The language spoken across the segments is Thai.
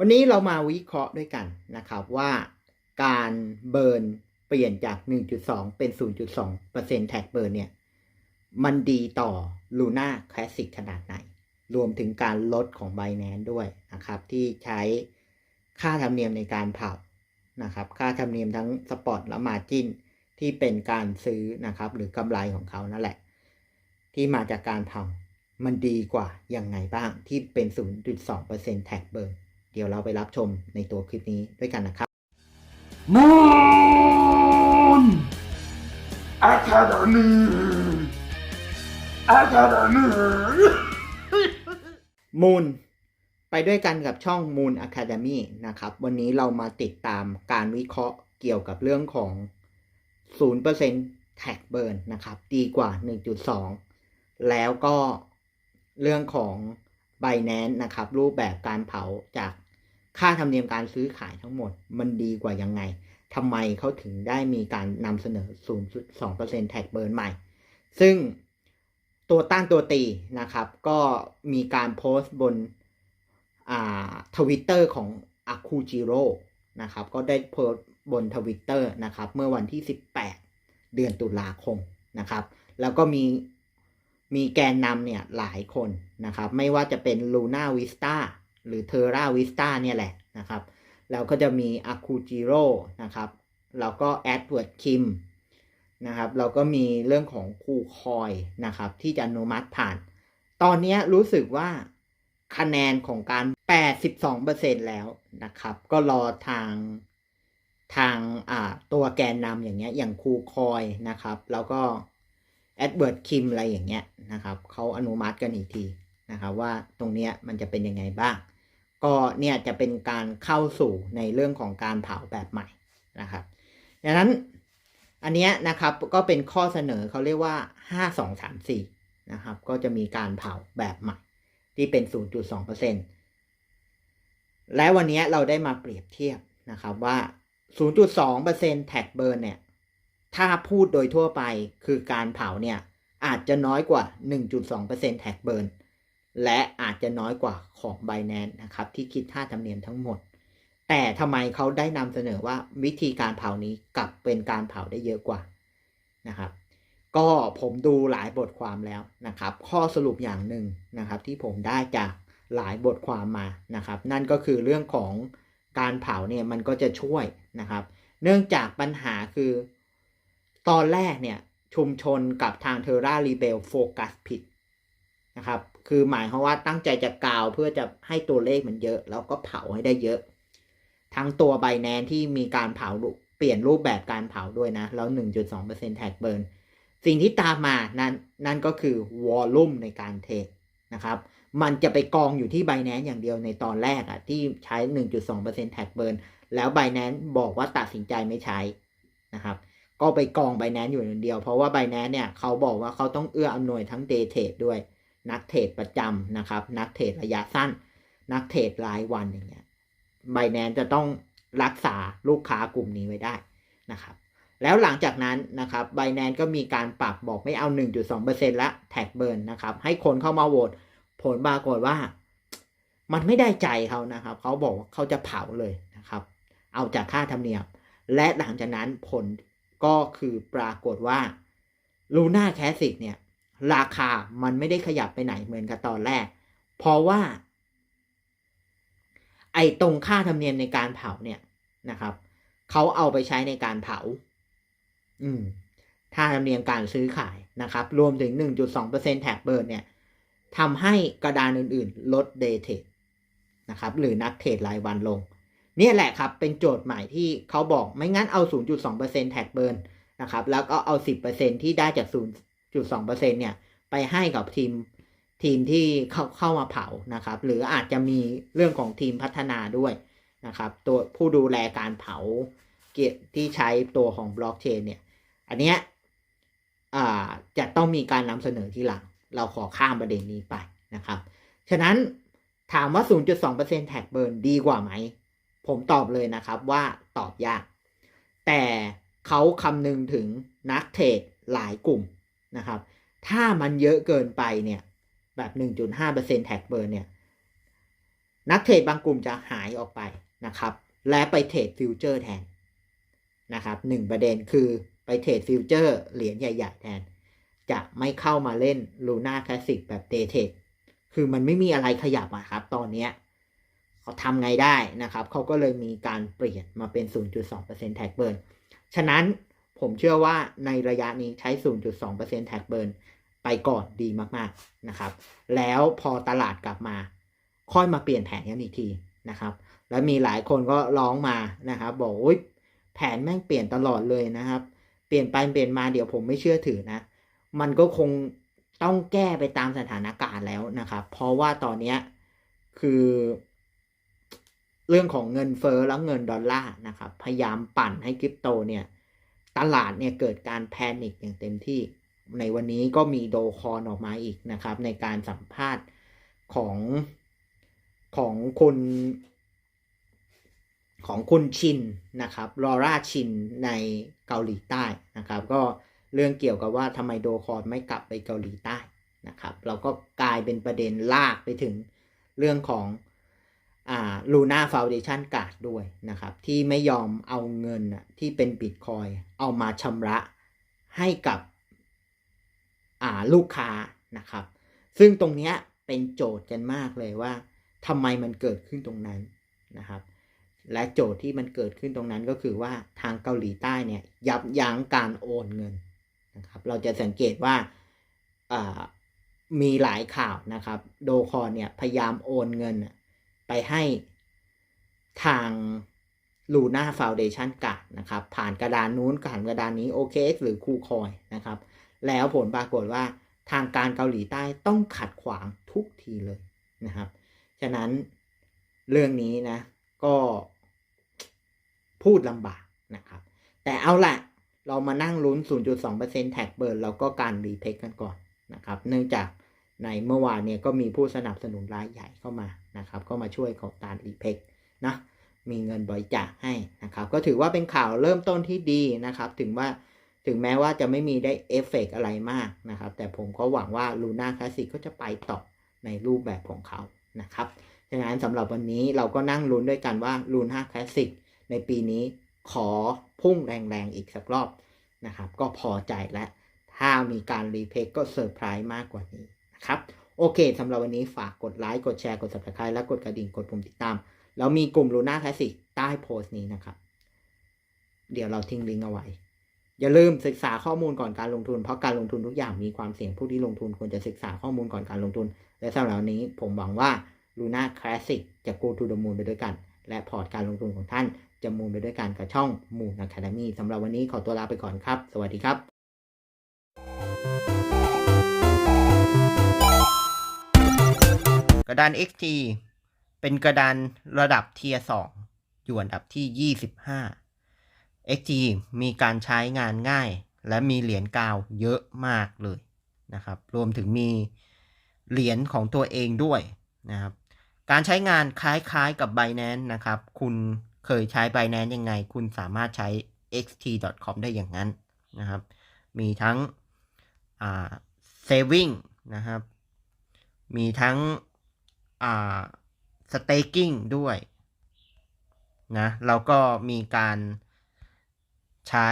วันนี้เรามาวิเคราะห์ด้วยกันนะครับว่าการเบิร์นเปลี่ยนจาก 1.2 เป็น 0.2%แท็กเบิร์นเนี่ย มันดีต่อ Luna Classic ขนาดไหน รวมถึงการลดของ b i n a n c e ด้วยนะครับ ที่ใช้ค่าธรรมเนียมในการเผานะครับ ค่าธรรมเนียมทั้งสปอตและมาจินที่เป็นการซื้อนะครับ หรือกำไรของเขานั่นแหละ ที่มาจากการเผามันดีกว่ายังไงบ้างที่เป็น 0.2%แท็กเบิร์น ดี๋ยวเราไปรับชมในตัวคลิปนี้ด้วยกันนะครับ Moon Academy Academy มูลไปด้วยกันกับช่อง Moon Academy นะครับ วันนี้เรามาติดตามการวิเคราะห์เกี่ยวกับเรื่องของ 0% Tag Burn นะครับ ดีกว่า 1.2 แล้วก็เรื่องของ Binance นะครับ รูปแบบการเผาจาก ค่าธรรมเนียมการซื้อขายทั้งหมดมันดีกว่ายังไงทำไมเขาถึงได้มีการนำเสนอ 0.2% Tag Burn ใหม่ ซึ่งตัวตั้งตัวตีนะครับ ก็มีการโพสต์บนทวิตเตอร์ของอาคูจิโร่นะครับ ก็ได้โพสต์บนทวิตเตอร์นะครับ เมื่อวันที่ 18 เดือนตุลาคมนะครับ แล้วก็มีมีแกนนำเนี่ยหลายคนนะครับ ไม่ว่าจะเป็น Luna Vista หรือ Terra Vista เนี่ยแหละนะครับ แล้วก็จะมีอาคูจิโร่นะครับแล้วก็แอดเวิร์ดคิมนะครับเราก็มีเรื่องของคูคอยนะครับ ที่จะอนุมัติผ่าน ตอนนี้รู้สึกว่าคะแนนของการ 82%แล้วนะครับ ก็รอทางทางอ่าตัวแกนนำอย่างเงี้ย อย่างคูคอยนะครับ แล้วก็แอดเวิร์ดคิมอะไรอย่างเงี้ยนะครับเขาอนุมัติกันอีกทีนะครับ ว่าตรงเนี้ยมันจะเป็นยังไงบ้าง ก็เนี่ยจะเป็นการเข้าสู่ในเรื่องของการเผาแบบใหม่นะครับดังนั้นอันเนี้ยนะครับก็เป็นข้อเสนอเขาเรียกว่า 5 2 3 4นะครับก็จะมีการเผาแบบใหม่ที่เป็น 0.2%และวันนี้เราได้มาเปรียบเทียบนะครับว่า 0.2%แท็กเบิร์นเนี่ยถ้าพูดโดยทั่วไปคือการเผาเนี่ยอาจจะน้อยกว่า 1.2%แท็กเบิร์น และอาจจะน้อยกว่าของ b i n a n c e นะครับ ที่คิดค่าธรรมเนียมทั้งหมด แต่ทำไมเขาได้นำเสนอว่าวิธีการเผานี้กลับเป็นการเผาได้เยอะกว่านะครับ ก็ผมดูหลายบทความแล้วนะครับ ข้อสรุปอย่างหนึ่งนะครับ ที่ผมได้จากหลายบทความมานะครับ นั่นก็คือเรื่องของการเผาเนี่ยมันก็จะช่วยนะครับ เนื่องจากปัญหาคือ ตอนแรกเนี่ยชุมชนกับทางเทอร่ารีเบลโฟกัสผิดนะครับ คือหมายความว่าตั้งใจจะกาวเพื่อจะให้ตัวเลขมันเยอะ แล้วก็เผาให้ได้เยอะ ทั้งตัวไบแนนที่มีการเผาเปลี่ยนรูปแบบการเผาด้วยนะ แล้ว 1.2%แท็กเบิร์นสิ่งที่ตามมานั้นนั่นก็คือวอลลุ่มในการเทรดนะครับ มันจะไปกองอยู่ที่ b บ n a n c e อย่างเดียวในตอนแรกอะที่ใช้ 1.2%แท็กเบิร์นแล้ว b บ n a n c e บอกว่าตัดสินใจไม่ใช้นะครับก็ไปกอง b บ n a n c e อยู่อย่างเดียว เพราะว่า b บ n a n c e เนี่ยเขาบอกว่าเขาต้องเอื้ออำนวยทั้งเดเทดด้วย นักเทรดประจำนะครับ นักเทรดระยะสั้น นักเทรดรายวันอย่างเงี้ย b บ n a n c e จะต้องรักษาลูกค้ากลุ่มนี้ไว้ได้นะครับ แล้วหลังจากนั้นนะครับ b บ n a n c e ก็มีการปรับบอกไม่เอา 1.2%ละแท็กเบิร์นนะครับ ให้คนเข้ามาโหวตผลปรากฏว่า มันไม่ได้ใจเขานะครับ เขาบอกว่าเขาจะเผาเลยนะครับ เอาจากค่าธรรมเนียม และหลังจากนั้นผลก็คือปรากฏว่าลูน่าแคสสิกเนี่ย ราคามันไม่ได้ขยับไปไหนเหมือนกับตอนแรก เพราะว่า ไอ้ตรงค่าธรรมเนียมในการเผาเนี่ยนะครับเขาเอาไปใช้ในการเผา อืมค่าธรรมเนียมการซื้อขายนะครับ รวมถึง 1.2%แท็กเบิร์นเนี่ยทำให้กระดานอื่นๆ ลดเดเทดนะครับ หรือนักเทรดรายวันลง เนี่ยแหละครับ เป็นโจทย์ใหม่ที่เขาบอกไม่งั้นเอา 0.2%แท็กเบิร์นนะครับ แล้วก็เอา 10%ที่ได้จาก 0.2%เปอร์เซ็นเนี่ยไปให้กับทีมทีมที่เข้าเข้ามาเผานะครับ หรืออาจจะมีเรื่องของทีมพัฒนาด้วยนะครับ ตัวผู้ดูแลการเผาเกียที่ใช้ตัวของบล็อกเชนเนี่ยอันเนี้ยจะต้องมีการนำเสนอที่หลัง เราขอข้ามประเด็นนี้ไปนะครับ ฉะนั้นถามว่า 0.2%แท็กเบิร์นดีกว่าไหม ผมตอบเลยนะครับว่าตอบยาก แต่เขาคำนึงถึงนักเทรดหลายกลุ่ม นะครับ ถ้ามันเยอะเกินไปเนี่ยแบบ 1.5%แท็กเบิร์นเนี่ย นักเทรดบางกลุ่มจะหายออกไปนะครับ และไปเทรดฟิวเจอร์แทนนะครับหนึ่งประเด็นคือไปเทรดฟิวเจอร์เหรียญใหญ่ๆแทน จะไม่เข้ามาเล่นลูน่าคลาสสิกแบบเดเทรดคือมันไม่มีอะไรขยับอะครับ ตอนเนี้ยเขาทำไงได้นะครับ เขาก็เลยมีการเปลี่ยนมาเป็น 0.2%แท็กเบิร์นฉะนั้น ผมเชื่อว่าในระยะนี้ใช้ 0.2%แท็กเบิร์นไปก่อนดีมากๆนะครับ แล้วพอตลาดกลับมา ค่อยมาเปลี่ยนแผนกันอีกทีนะครับ แล้วมีหลายคนก็ร้องมานะครับ บอกโอ๊ยแผนแม่งเปลี่ยนตลอดเลยนะครับ เปลี่ยนไปเปลี่ยนมาเดี๋ยวผมไม่เชื่อถือนะ มันก็คงต้องแก้ไปตามสถานการณ์แล้วนะครับ เพราะว่าตอนนี้คือ เรื่องของเงินเฟ้อแล้วเงินดอลลาร์นะครับ พยายามปั่นให้คริปโตเนี่ย ตลาดเนี่ยเกิดการแพนิคอย่างเต็มที่ ในวันนี้ก็มีโดคอนออกมาอีกนะครับ ในการสัมภาษณ์ของของคุณของคุณชินนะครับลอร่าชินในเกาหลีใต้นะครับ ก็เรื่องเกี่ยวกับว่าทำไมโดคอนไม่กลับไปเกาหลีใต้นะครับ เราก็กลายเป็นประเด็นลากไปถึงเรื่องของ ลูน่าฟาวเดชันการ์ดด้วยนะครับ ที่ไม่ยอมเอาเงินที่เป็นบิตคอยเอามาชำระให้กับลูกค้านะครับ ซึ่งตรงนี้เป็นโจทย์กันมากเลยว่าทำไมมันเกิดขึ้นตรงนั้นนะครับ และโจทย์ที่มันเกิดขึ้นตรงนั้นก็คือว่าทางเกาหลีใต้เนี่ยยับยั้งการโอนเงินนะครับ เราจะสังเกตว่ามีหลายข่าวนะครับ โดคอนเนี่ยพยายามโอนเงินไปให้ ทางลูน่าฟาวเดชันการ์ดนะครับ ผ่านกระดานนู้นผ่านกระดานนี้ OKX หรือคูคอยนะครับ แล้วผลปรากฏว่าทางการเกาหลีใต้ต้องขัดขวางทุกทีเลยนะครับ ฉะนั้นเรื่องนี้นะก็พูดลำบากนะครับ แต่เอาละเรามานั่งลุ้น 0.2%แท็กเบิร์นแล้วก็การรีเพคกันก่อนนะครับ เนื่องจากในเมื่อวานเนี่ยก็มีผู้สนับสนุนรายใหญ่เข้ามานะครับ ก็มาช่วยของการรีเพค นะมีเงินบริจาคให้นะครับ ก็ถือว่าเป็นข่าวเริ่มต้นที่ดีนะครับ ถึงว่าถึงแม้ว่าจะไม่มีได้เอฟเฟกอะไรมากนะครับ แต่ผมก็หวังว่าลูน่าคลาสสิกก็จะไปต่อในรูปแบบของเขานะครับฉะนั้นสำหรับวันนี้เราก็นั่งลุ้นด้วยกันว่าลูน่าคลาสสิกในปีนี้ขอพุ่งแรงๆอีกสักรอบนะครับ ก็พอใจและถ้ามีการรีเพคก็เซอร์ไพรส์มากกว่านี้นะครับ โอเคสำหรับวันนี้ฝากกดไลค์กดแชร์กด subscribe และกดกระดิ่งกดปุ่มติดตาม แล้วมีกลุ่มลูน่าคลาสสิกใต้โพสต์นี้นะครับ เดี๋ยวเราทิ้งลิงก์เอาไว้ อย่าลืมศึกษาข้อมูลก่อนการลงทุน เพราะการลงทุนทุกอย่างมีความเสี่ยงผู้ที่ลงทุนควรจะศึกษาข้อมูลก่อนการลงทุน และสำหรับวันนี้ผมหวังว่าลูน่าคลาสสิกจะ go to the moon ไปด้วยกัน และพอร์ตการลงทุนของท่านจะมูนไปด้วยกันกับช่องมูนอะคาเดมี่สำหรับวันนี้ขอตัวลาไปก่อนครับ สวัสดีครับกระดาน XT เป็นกระดานระดับเทียร์2อยู่อันดับที่ 25 XT มีการใช้งานง่าย และมีเหรียญกาวเยอะมากเลยนะครับ รวมถึงมีเหรียญของตัวเองด้วยนะครับ การใช้งานคล้ายๆกับ Binance นะครับ คุณเคยใช้ Binance ยังไง คุณสามารถใช้ xt.com ได้อย่างนั้นนะครับ มีทั้ง อ่า saving นะครับ มีทั้ง อ่า staking ด้วยนะแล้วก็มีการใช้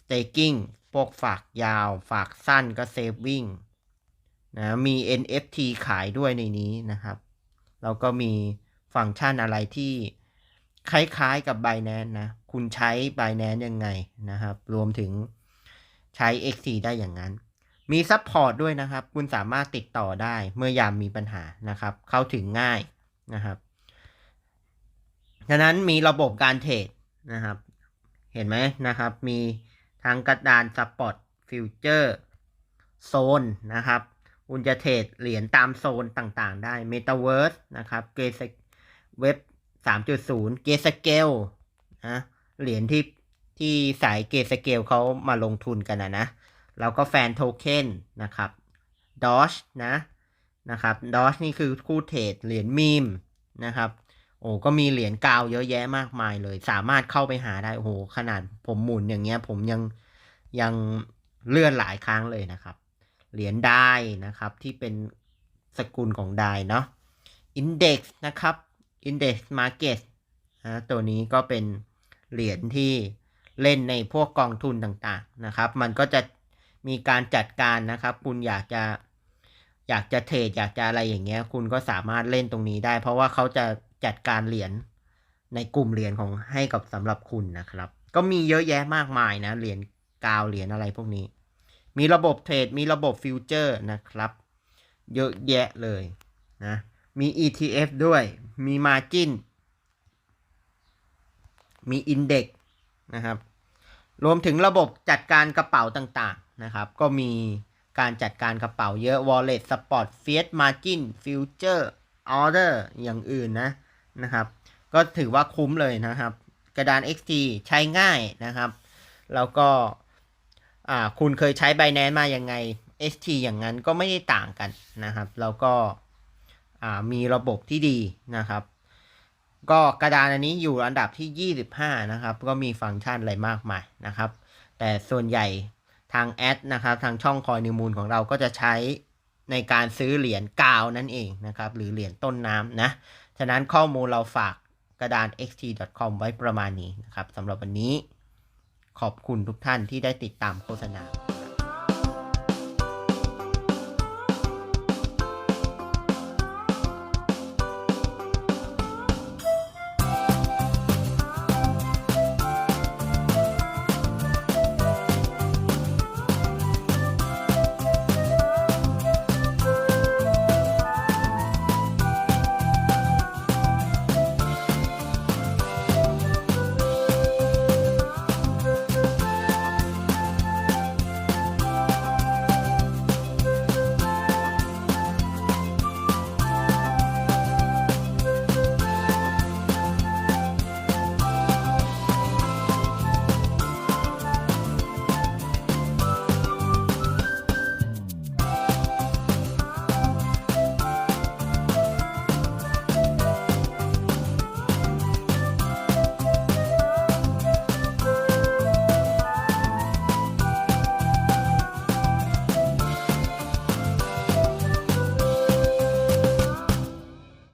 staking พวกฝากยาว ฝากสั้นก็ saving นะมี NFT ขายด้วยในนี้นะครับ แล้วก็มีฟังก์ชันอะไรที่คล้ายๆกับ Binance นะ คุณใช้ Binance ยังไงนะครับ รวมถึงใช้ XC ได้อย่างนั้น มีซัพพอร์ตด้วยนะครับ คุณสามารถติดต่อได้เมื่อยามมีปัญหานะครับ เข้าถึงง่ายนะครับฉะนั้นมีระบบการเทรดนะครับ เห็นไหมนะครับ มีทางกระดานสปอตฟิวเจอร์โซนนะครับ คุณจะเทรดเหรียญตามโซนต่างๆ ได้ Metaverse นะครับเกสเว็บ 3.0 เกสเกลนะเหรียญที่ที่สายเกสเกลเขามาลงทุนกันนะนะ แล้วก็แฟนโทเค็นนะครับดอชนะนะครับดอชนี่คือคู่เทรดเหรียญมีมนะครับโอ้ก็มีเหรียญกาวเยอะแยะมากมายเลย สามารถเข้าไปหาได้โอ้โหขนาดผมหมุนอย่างเงี้ยผมยังยังเลื่อนหลายครั้งเลยนะครับ เหรียญได้นะครับที่เป็นสกุลของได้เนาะ Index นะครับ Index Market นะตัวนี้ก็เป็นเหรียญที่เล่นในพวกกองทุนต่างๆนะครับ มันก็จะ มีการจัดการนะครับ คุณอยากจะอยากจะเทรดอยากจะอะไรอย่างเงี้ย คุณก็สามารถเล่นตรงนี้ได้ เพราะว่าเขาจะจัดการเหรียญในกลุ่มเหรียญของให้กับสำหรับคุณนะครับ ก็มีเยอะแยะมากมายนะเหรียญกาวเหรียญอะไรพวกนี้ มีระบบเทรดมีระบบฟิวเจอร์นะครับ เยอะแยะเลยนะมี ETF ด้วยมี Margin มี Index นะครับ รวมถึงระบบจัดการกระเป๋าต่างๆ นะครับ ก็มีการจัดการกระเป๋าเยอะ Wallet Spot Fiat Margin Future Order อย่างอื่นนะนะครับ ก็ถือว่าคุ้มเลยนะครับ กระดาน XT ใช้ง่ายนะครับ แล้วก็อ่าคุณเคยใช้ Binance มาอยังไง ST อย่างนั้นก็ไม่ได้ต่างกันนะครับ แล้วก็อ่ามีระบบที่ดีนะครับ ก็กระดานอันนี้อยู่อันดับที่ 25 นะครับ ก็มีฟังก์ชันอะไรมากมายนะครับ แต่ส่วนใหญ่ ทางแอดนะครับทางช่องคอยนิวมูลของเราก็จะใช้ในการซื้อเหรียญกาวนั่นเองนะครับ หรือเหรียญต้นน้ำนะ ฉะนั้นข้อมูลเราฝากกระดาน xt.com ไว้ประมาณนี้นะครับสำหรับวันนี้ขอบคุณทุกท่านที่ได้ติดตามโฆษณา